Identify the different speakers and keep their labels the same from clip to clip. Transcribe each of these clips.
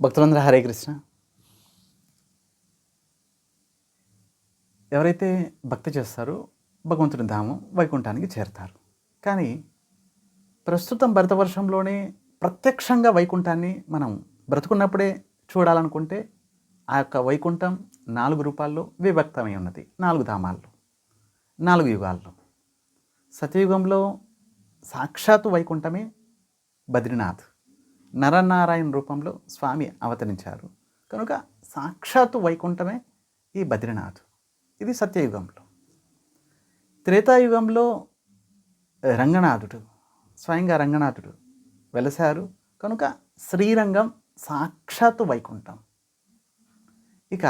Speaker 1: భక్తులందరూ హరే కృష్ణ. ఎవరైతే భక్తి చేస్తారో భగవంతుని ధామం వైకుంఠానికి చేరతారు. కానీ ప్రస్తుతం భరతవర్షంలోనే ప్రత్యక్షంగా వైకుంఠాన్ని మనం బ్రతుకున్నప్పుడే చూడాలనుకుంటే ఆ యొక్క వైకుంఠం నాలుగు రూపాల్లో విభక్తమై ఉన్నది. నాలుగు ధామాల్లో నాలుగు యుగాల్లో. సత్యయుగంలో సాక్షాత్తు వైకుంఠమే బద్రీనాథ్. నరనారాయణ రూపంలో స్వామి అవతరించారు. కనుక సాక్షాత్తు వైకుంఠమే ఈ బద్రీనాథ్. ఇది సత్యయుగంలో. త్రేతాయుగంలో రంగనాథుడు స్వయంగా రంగనాథుడు వెలసారు. కనుక శ్రీరంగం సాక్షాత్తు వైకుంఠం. ఇక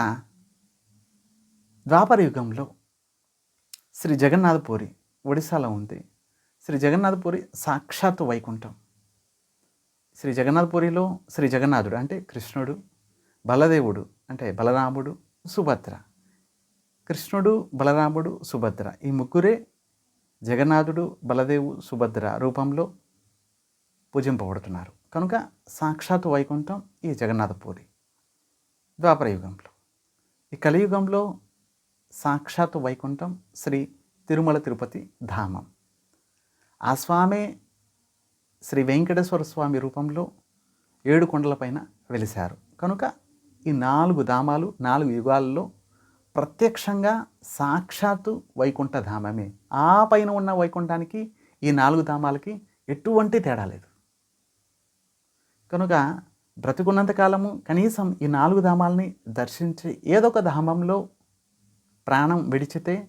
Speaker 1: ద్వాపర యుగంలో శ్రీ జగన్నాథపురి ఒడిశాలో ఉంది. శ్రీ జగన్నాథపురి సాక్షాత్తు వైకుంఠం. శ్రీ జగన్నాథపురిలో శ్రీ జగన్నాథుడు అంటే కృష్ణుడు బలదేవుడు అంటే బలరాముడు సుభద్ర. కృష్ణుడు బలరాముడు సుభద్ర. ఈ ముగ్గురే జగన్నాథుడు బలదేవు సుభద్ర రూపంలో పూజింపబడుతున్నారు. కనుక సాక్షాత్ వైకుంఠం ఈ జగన్నాథపురి ద్వాపర యుగంలో. ఈ కలియుగంలో సాక్షాత్ వైకుంఠం శ్రీ తిరుమల తిరుపతి ధామం. ఆ స్వామే శ్రీ వెంకటేశ్వర స్వామి రూపంలో ఏడు కొండలపైన వెలిశారు. కనుక ఈ నాలుగు ధామాలు నాలుగు యుగాల్లో ప్రత్యక్షంగా సాక్షాత్తు వైకుంఠ ధామమే. ఆ పైన ఉన్న వైకుంఠానికి ఈ నాలుగు ధామాలకి ఎటువంటి తేడా లేదు. కనుక బ్రతికున్నంత కాలము కనీసం ఈ నాలుగు ధామాలని దర్శించి ఏదో ఒక ధామంలో ప్రాణం విడిచితే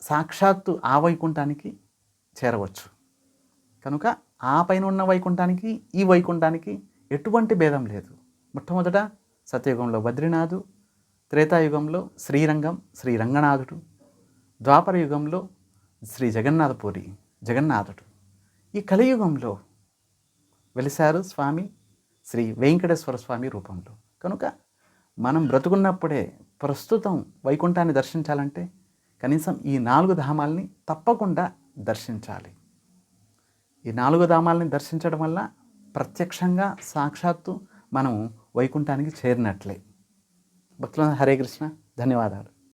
Speaker 1: సాక్షాత్తు ఆ వైకుంఠానికి చేరవచ్చు. కనుక ఆ పైన ఉన్న వైకుంఠానికి ఈ వైకుంఠానికి ఎటువంటి భేదం లేదు. మొట్టమొదట సత్యయుగంలో బద్రీనాథు త్రేతాయుగంలో శ్రీరంగం శ్రీ రంగనాథుడు ద్వాపర యుగంలో శ్రీ జగన్నాథపురి జగన్నాథుడు. ఈ కలియుగంలో వెలిశారు స్వామి శ్రీ వెంకటేశ్వర స్వామి రూపంలో. కనుక మనం బ్రతుకున్నప్పుడే ప్రస్తుతం వైకుంఠాన్ని దర్శించాలంటే కనీసం ఈ నాలుగు ధామాల్ని తప్పకుండా దర్శించాలి. ఈ నాలుగు ధామాలని దర్శించడం వల్ల ప్రత్యక్షంగా సాక్షాత్తు మనం వైకుంఠానికి చేరినట్లే. భక్తుల హరే కృష్ణ. ధన్యవాదాలు.